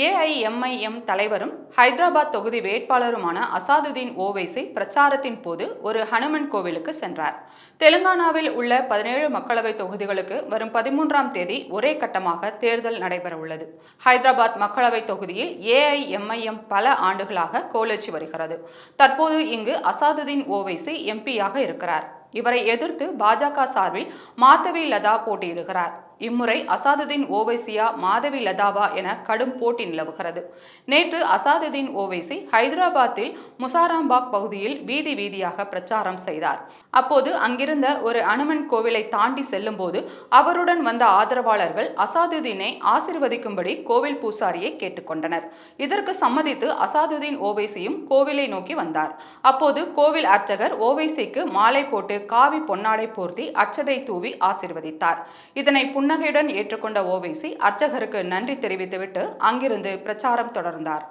AIMIM தலைவரும் ஹைதராபாத் தொகுதி வேட்பாளருமான அசாதுதீன் ஓவைசி பிரச்சாரத்தின் போது ஒரு ஹனுமன் கோவிலுக்கு சென்றார். தெலுங்கானாவில் உள்ள பதினேழு மக்களவை தொகுதிகளுக்கு வரும் பதிமூன்றாம் தேதி ஒரே கட்டமாக தேர்தல் நடைபெற உள்ளது ஹைதராபாத் மக்களவை தொகுதியில் ஏஐஎம்ஐஎம் பல ஆண்டுகளாக கோலச்சி வருகிறது. தற்போது இங்கு அசாதுதீன் ஓவைசி எம்பியாக இருக்கிறார். இவரை எதிர்த்து பாஜக சார்பில் மாதவி லதா போட்டியிடுகிறார். இம்முறை அசாதுதீன் ஓவைசியா மாதவி லதாவா என கடும் போட்டி நிலவுகிறது. நேற்று அசாதுதீன் ஓவைசி ஹைதராபாத்தில் முசாராம்பாக் பகுதியில் வீதி வீதியாக பிரச்சாரம் செய்தார். அப்போது அங்கிருந்த ஒரு அனுமன் கோவிலை தாண்டி செல்லும்போது அவருடன் வந்த ஆதரவாளர்கள் அசாதுதீனை ஆசிர்வதிக்கும்படி கோவில் பூசாரியை கேட்டுக்கொண்டனர் இதற்கு சம்மதித்து அசாதுதீன் ஓவைசியும் கோவிலை நோக்கி வந்தார். அப்போது கோவில் அர்ச்சகர் ஓவைசிக்கு மாலை போட்டு காவி பொன்னாடை போர்த்தி அச்சதை தூவி ஆசிர்வதித்தார். இதனை புன்னகையுடன் ஏற்றுக்கொண்ட ஓவைசி அர்ச்சகருக்கு நன்றி தெரிவித்துவிட்டு அங்கிருந்து பிரச்சாரம் தொடர்ந்தார்.